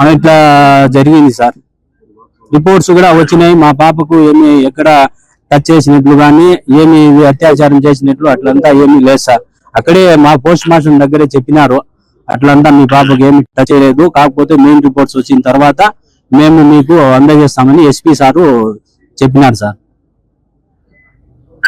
అని ఇట్లా జరిగింది సార్. రిపోర్ట్స్ కూడా వచ్చినాయి. మా పాపకు ఏమి ఎక్కడ టచ్ చేసినట్లు కానీ ఏమి అత్యాచారం చేసినట్లు అట్లంతా ఏమీ లేదు సార్. అక్కడే మా పోస్ట్ మాస్టర్ దగ్గరే చెప్పినారు. అట్లంతా మీ పాపకు ఏమి టచ్ చేయలేదు. కాకపోతే మెయిన్ రిపోర్ట్స్ వచ్చిన తర్వాత మేము మీకు అందజేస్తామని ఎస్పీ సారు చెప్పినారు సార్.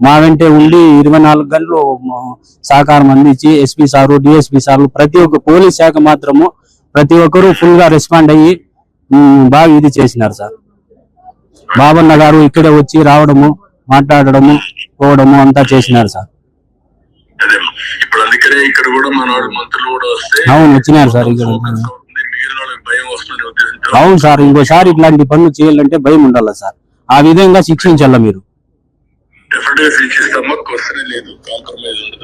మా వెంటే ఉండి ఇరవై నాలుగు గంటలు సహకారం అందించి ఎస్పీ సారు డిఎస్పీ సార్లు ప్రతి ఒక్క పోలీస్ శాఖ మాత్రము ప్రతి ఒక్కరూ ఫుల్గా రెస్పాండ్ అయ్యి బాగా ఇది చేసినారు సార్. బాబన్న గారు ఇక్కడే వచ్చి రావడము మాట్లాడడము పోవడము అంతా చేసినారు సార్. అదే ఇప్పుడు అందుకనే ఇక్కడ కూడా మన వాళ్ళు మంత్రులు కూడా వస్తే అవును వచ్చినారు సార్ ఇక్కడ. అవును సార్ ఇంకోసారి ఇట్లాంటి పనులు చేయాలంటే భయం ఉండాలి సార్. ఆ విధంగా శిక్షించాల మీరు. డెఫినెట్గా శిక్షిస్తామా క్వశ్చన్ లేదు. కాంప్రమైజ్ ఉండదు